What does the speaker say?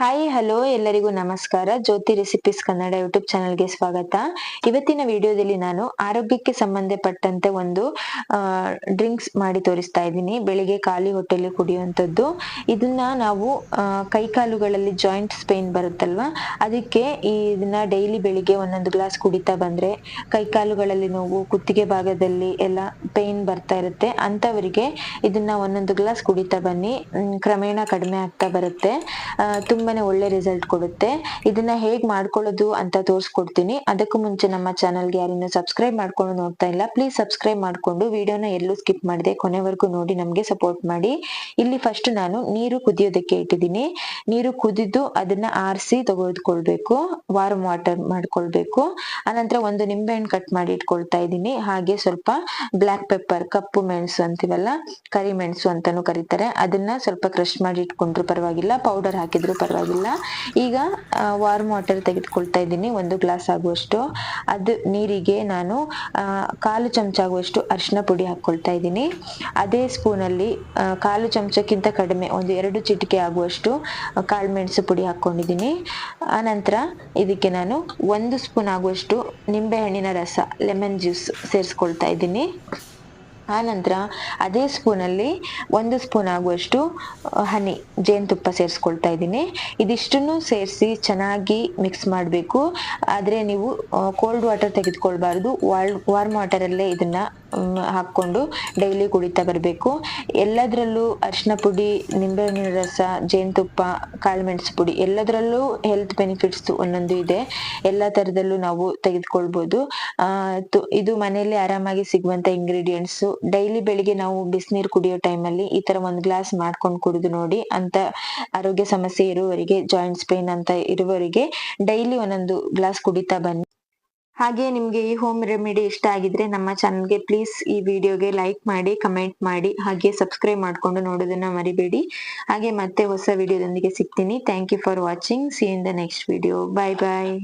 Hi hello ಎಲ್ಲರಿಗೂ ನಮಸ್ಕಾರ. ಜ್ಯೋತಿ recipes Kannada YouTube ಚಾನಲ್ಗೆ ಸ್ವಾಗತ. ಇವತ್ತಿನ ವಿಡಿಯೋದಲ್ಲಿ ನಾನು ಆರೋಗ್ಯಕ್ಕೆ ಸಂಬಂಧಪಟ್ಟಂತೆ ಒಂದು ಡ್ರಿಂಕ್ಸ್ ಮಾಡಿ ತೋರಿಸ್ತಾ ಇದ್ದೀನಿ. ಬೆಳಿಗ್ಗೆ ಖಾಲಿ ಹೊಟ್ಟೆಲಿ ಕುಡಿಯುವಂಥದ್ದು. ಇದನ್ನ ನಾವು ಕೈಕಾಲುಗಳಲ್ಲಿ ಜಾಯಿಂಟ್ ಸ್ಪೇನ್ ಬರುತ್ತಲ್ವಾ? ಅದಕ್ಕೆ ಇದನ್ನ ಡೈಲಿ ಬೆಳಿಗ್ಗೆ ಒಂದೊಂದು ಗ್ಲಾಸ್ ಕುಡಿತಾ ಬಂದ್ರೆ ಕೈಕಾಲುಗಳಲ್ಲಿ ನೋವು ಕುತ್ತಿಗೆ ಭಾಗದಲ್ಲಿ ಎಲ್ಲ ಪೇನ್ ಬರ್ತಾ ಇರುತ್ತೆ. ಅಂತವರಿಗೆ ಇದನ್ನ ಒಂದೊಂದು ಗ್ಲಾಸ್ ಕುಡಿತಾ ಬನ್ನಿ. ಕ್ರಮೇಣ ಕಡಿಮೆ ಆಗ್ತಾ ಬರುತ್ತೆ. ಆ, ತುಂಬಾನೇ ಒಳ್ಳೆ ರಿಸಲ್ಟ್ ಕೊಡುತ್ತೆ. ಇದನ್ನ ಹೇಗ್ ಮಾಡ್ಕೊಳ್ಳೋದು ಅಂತ ತೋರಿಸ್ಕೊಡ್ತೀನಿ. ಅದಕ್ಕೂ ಮುಂಚೆ ನಮ್ಮ ಚಾನಲ್ಗೆ ಯಾರಿನ ಸಬ್ಸ್ಕ್ರೈಬ್ ಮಾಡ್ಕೊಂಡು ನೋಡ್ತಾ ಇಲ್ಲ ಪ್ಲೀಸ್ ಸಬ್ಸ್ಕ್ರೈಬ್ ಮಾಡ್ಕೊಂಡು ವಿಡಿಯೋನ ಎಲ್ಲೂ ಸ್ಕಿಪ್ ಮಾಡದೆ ಕೊನೆವರೆಗೂ ನೋಡಿ, ನಮಗೆ ಸಪೋರ್ಟ್ ಮಾಡಿ. ಇಲ್ಲಿ ಫಸ್ಟ್ ನಾನು ನೀರು ಕುದಿಯೋದಕ್ಕೆ ಇಟ್ಟಿದ್ದೀನಿ. ನೀರು ಕುದಿದು ಅದನ್ನ ಆರಿಸಿ ತೆಗೆದುಕೊಳ್ಬೇಕು ವಾರ್ಮ್ ವಾಟರ್ ಮಾಡ್ಕೊಳ್ಬೇಕು. ಆನಂತರ ಒಂದು ನಿಂಬೆಹಣ್ಣು ಕಟ್ ಮಾಡಿ ಇಟ್ಕೊಳ್ತಾ ಇದ್ದೀನಿ. ಹಾಗೆ ಸ್ವಲ್ಪ ಬ್ಲಾಕ್ ಪೆಪ್ಪರ್ ಕಪ್ಪು ಮೆಣಸು ಅಂತೀವಲ್ಲ, ಕರಿ ಮೆಣಸು ಅಂತಾನು ಕರೀತಾರೆ. ಅದನ್ನ ಸ್ವಲ್ಪ ಕ್ರಶ್ ಮಾಡಿ ಇಟ್ಕೊಂಡ್ರು ಪರವಾಗಿಲ್ಲ ಪೌಡರ್ ಹಾಕಿದ್ರು ಪರವಾಗಿಲ್ಲ. ಈಗ ವಾರ್ಮ್ ವಾಟರ್ ತೆಗೆದುಕೊಳ್ತಾ ಇದ್ದೀನಿ. ಒಂದು ಗ್ಲಾಸ್ ಆಗುವಷ್ಟು. ಅದು ನೀರಿಗೆ ನಾನು ಕಾಲು ಚಮಚ ಆಗುವಷ್ಟು ಅರಿಶಿನ ಪುಡಿ ಹಾಕ್ಕೊಳ್ತಾ ಇದ್ದೀನಿ. ಅದೇ ಸ್ಪೂನಲ್ಲಿ ಕಾಲು ಚಮಚಕ್ಕಿಂತ ಕಡಿಮೆ, ಒಂದು ಎರಡು ಚಿಟಿಕೆ ಆಗುವಷ್ಟು ಕಾಳು ಮೆಣಸು ಪುಡಿ ಹಾಕ್ಕೊಂಡಿದ್ದೀನಿ ಆನಂತರ ಇದಕ್ಕೆ ನಾನು ಒಂದು ಸ್ಪೂನ್ ಆಗುವಷ್ಟು ನಿಂಬೆಹಣ್ಣಿನ ರಸ ಲೆಮನ್ ಜ್ಯೂಸ್ ಸೇರಿಸ್ಕೊಳ್ತಾ ಇದ್ದೀನಿ. ಆನಂತರ ಅದೇ ಸ್ಪೂನಲ್ಲಿ ಒಂದು ಸ್ಪೂನ್ ಆಗುವಷ್ಟು ಹನಿ, ಜೇನುತುಪ್ಪ ಸೇರಿಸ್ಕೊಳ್ತಾ ಇದ್ದೀನಿ. ಇದಿಷ್ಟನ್ನು ಸೇರಿಸಿ ಚೆನ್ನಾಗಿ ಮಿಕ್ಸ್ ಮಾಡಬೇಕು. ಆದರೆ ನೀವು ಕೋಲ್ಡ್ ವಾಟರ್ ತೆಗೆದುಕೊಳ್ಬಾರ್ದು. ವಾರ್ಮ್ ವಾಟರಲ್ಲೇ ಇದನ್ನ ಹಾಕ್ಕೊಂಡು ಡೈಲಿ ಕುಡಿತಾ ಬರಬೇಕು. ಎಲ್ಲದರಲ್ಲೂ ಅರಿಶಿನ ಪುಡಿ, ನಿಂಬೆಹಣ್ಣಿನ ರಸ, ಜೇನುತುಪ್ಪ ಕಾಳುಮೆಣಸು ಪುಡಿ ಎಲ್ಲದರಲ್ಲೂ ಹೆಲ್ತ್ ಬೆನಿಫಿಟ್ಸ್ ಒಂದೊಂದು ಇದೆ. ಎಲ್ಲ ತರದಲ್ಲೂ ನಾವು ತೆಗೆದುಕೊಳ್ಬೋದು. ಇದು ಮನೆಯಲ್ಲಿ ಆರಾಮಾಗಿ ಸಿಗುವಂತ ಇಂಗ್ರೀಡಿಯೆಂಟ್ಸ್ ಡೈಲಿ ಬೆಳಿಗ್ಗೆ ನಾವು ಬಿಸಿನೀರು ಕುಡಿಯೋ ಟೈಮಲ್ಲಿ ಈ ತರ ಒಂದು ಗ್ಲಾಸ್ ಮಾಡ್ಕೊಂಡು ಕುಡಿದು ನೋಡಿ ಅಂತ ಆರೋಗ್ಯ ಸಮಸ್ಯೆ ಇರುವವರಿಗೆ ಜಾಯಿಂಟ್ಸ್ ಪೇನ್ ಅಂತ ಇರುವವರಿಗೆ ಡೈಲಿ ಒಂದೊಂದು ಗ್ಲಾಸ್ ಕುಡಿತಾ ಬನ್ನಿ. ಹಾಗೆ ನಿಮ್ಗೆ ಈ ಹೋಮ್ ರೆಮಿಡಿ ಇಷ್ಟ ಆಗಿದ್ರೆ ನಮ್ಮ ಚಾನಲ್ಗೆ ಪ್ಲೀಸ್ ಈ ವಿಡಿಯೋಗೆ ಲೈಕ್ ಮಾಡಿ ಕಮೆಂಟ್ ಮಾಡಿ, ಹಾಗೆ ಸಬ್ಸ್ಕ್ರೈಬ್ ಮಾಡ್ಕೊಂಡು ನೋಡೋದನ್ನ ಮರಿಬೇಡಿ. ಹಾಗೆ ಮತ್ತೆ ಹೊಸ ವಿಡಿಯೋದೊಂದಿಗೆ ಸಿಗ್ತೀನಿ. Thank you for watching see in the next video bye bye